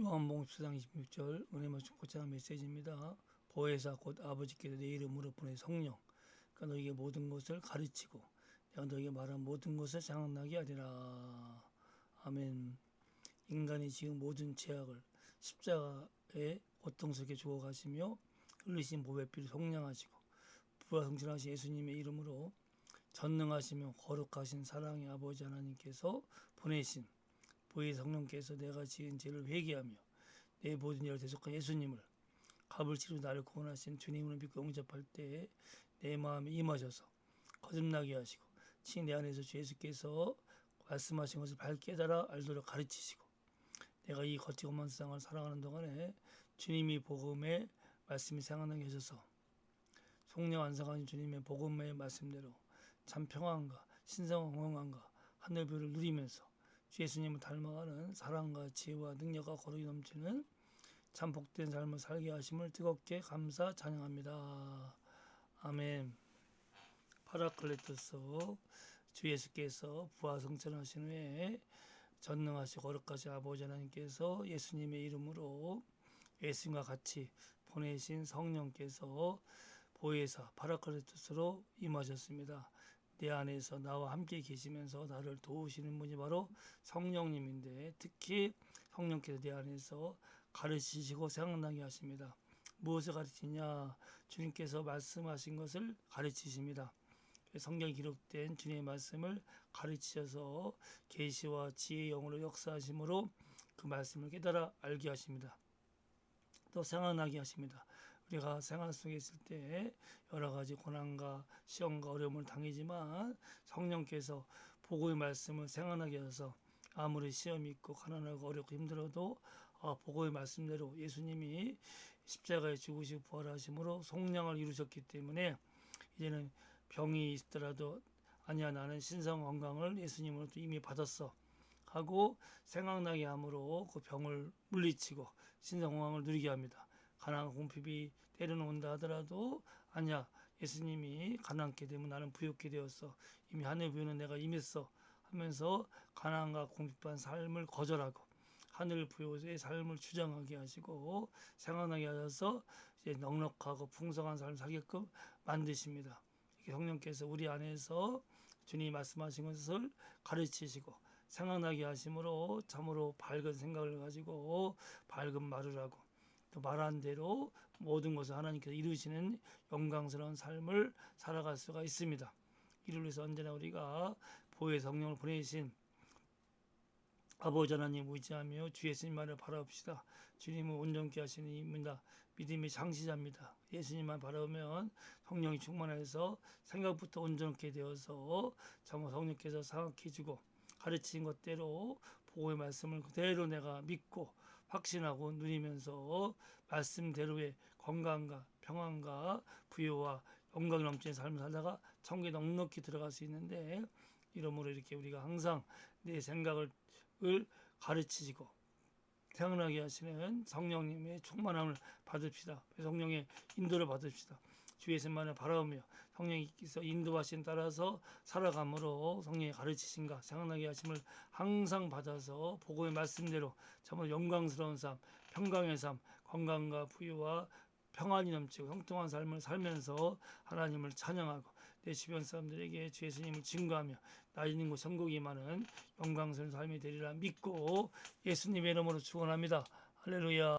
7장 26절 은혜 맞춤 고장 메시지입니다. 보혜사 곧 아버지께서 내 이름으로 보내 성령 그러니까 너에게 모든 것을 가르치고 내가 너에게 말한 모든 것을 생각나게 하리라. 아멘. 인간이 지금 모든 죄악을 십자가에 고통스럽게 주어 가시며 흘리신 보배 피를 속량하시고 부활 성천하신 예수님의 이름으로 전능하시며 거룩하신 사랑의 아버지 하나님께서 보내신 보혜 성령께서 내가 지은 죄를 회개하며 내 모든 일을 대속한 예수님을 값을치로 나를 구원하신 주님을 믿고 영접할 때내 마음에 임하셔서 거듭나게 하시고 친히 내 안에서 주 예수께서 말씀하신 것을 밝게 깨달아 알도록 가르치시고 내가 이 거치고만 세상을 살아가는 동안에 주님이 복음의 말씀이 생각나게 하셔서 속량 완성하신 주님의 복음의 말씀대로 참 평안과 신성한 건강과 하늘별을 누리면서 주 예수님을 닮아가는 사랑과 지혜와 능력과 거룩이 넘치는 참 복된 삶을 살게 하심을 뜨겁게 감사 찬양합니다. 아멘. 파라클레토스 주 예수께서 부활 성천하신 후에 전능하시고 거룩하신 아버지 하나님께서 예수님의 이름으로 예수님과 같이 보내신 성령께서 보혜사 파라클레토스로 임하셨습니다. 내 안에서 나와 함께 계시면서 나를 도우시는 분이 바로 성령님인데 특히 성령께서 내 안에서 가르치시고 생각나게 하십니다. 무엇을 가르치냐? 주님께서 말씀하신 것을 가르치십니다. 성경에 기록된 주님의 말씀을 가르치셔서 계시와 지혜의 영으로 역사하심으로 그 말씀을 깨달아 알게 하십니다. 또 생각나게 하십니다. 우리가 생활 속에 있을 때 여러 가지 고난과 시험과 어려움을 당하지만 성령께서 복음의 말씀을 생각나게 하셔서 아무리 시험이 있고 가난하고 어렵고 힘들어도 아, 복음의 말씀대로 예수님이 십자가에 죽으시고 부활하심으로 속량을 이루셨기 때문에 이제는 병이 있더라도 아니야 나는 신성 건강을 예수님으로부터 이미 받았어 하고 생각나게 함으로 그 병을 물리치고 신성 건강을 누리게 합니다. 가난 공핍이 때려는 온다 하더라도 아니야 예수님이 가난케 되면 나는 부욕게 되었어 이미 하늘 부여는 내가 임했어 하면서 가난과 공핍한 삶을 거절하고 하늘 부여의 삶을 주장하게 하시고 생각나게 하셔서 이제 넉넉하고 풍성한 삶을 살게끔 만드십니다. 성령께서 우리 안에서 주님이 말씀하신 것을 가르치시고 생각나게 하심으로 참으로 밝은 생각을 가지고 밝은 말을 하고 또 말한 대로 모든 것을 하나님께서 이루시는 영광스러운 삶을 살아갈 수가 있습니다. 이를 위해서 언제나 우리가 보혜 성령을 보내신 아버지 하나님 의지하며 주 예수님만을 바라봅시다. 주님은 온전케 하시는 이입니다. 믿음의 장시자입니다. 예수님만 바라보면 성령이 충만해서 생각부터 온전케 되어서 정말 성령께서 상하게 주고 가르친 것대로 복음의 말씀을 그대로 내가 믿고 확신하고 누리면서 말씀대로의 건강과 평안과 부여와 영광이 넘치는 삶을 살다가 천국에 넉넉히 들어갈 수 있는데 이러므로 이렇게 우리가 항상 내 생각을 가르치시고 태어나게 하시는 성령님의 충만함을 받읍시다. 성령의 인도를 받읍시다. 주 예수만을 바라보며 성령께서 인도하신 따라서 살아감으로 성령의 가르치신가 생각나게 하심을 항상 받아서 복음의 말씀대로 정말 영광스러운 삶, 평강의 삶, 건강과 부유와 평안이 넘치고 형통한 삶을 살면서 하나님을 찬양하고 내 주변 사람들에게 주 예수님을 증거하며 나 있는 곳 천국이 많은 영광스러운 삶이 되리라 믿고 예수님의 이름으로 축원합니다. 할렐루야.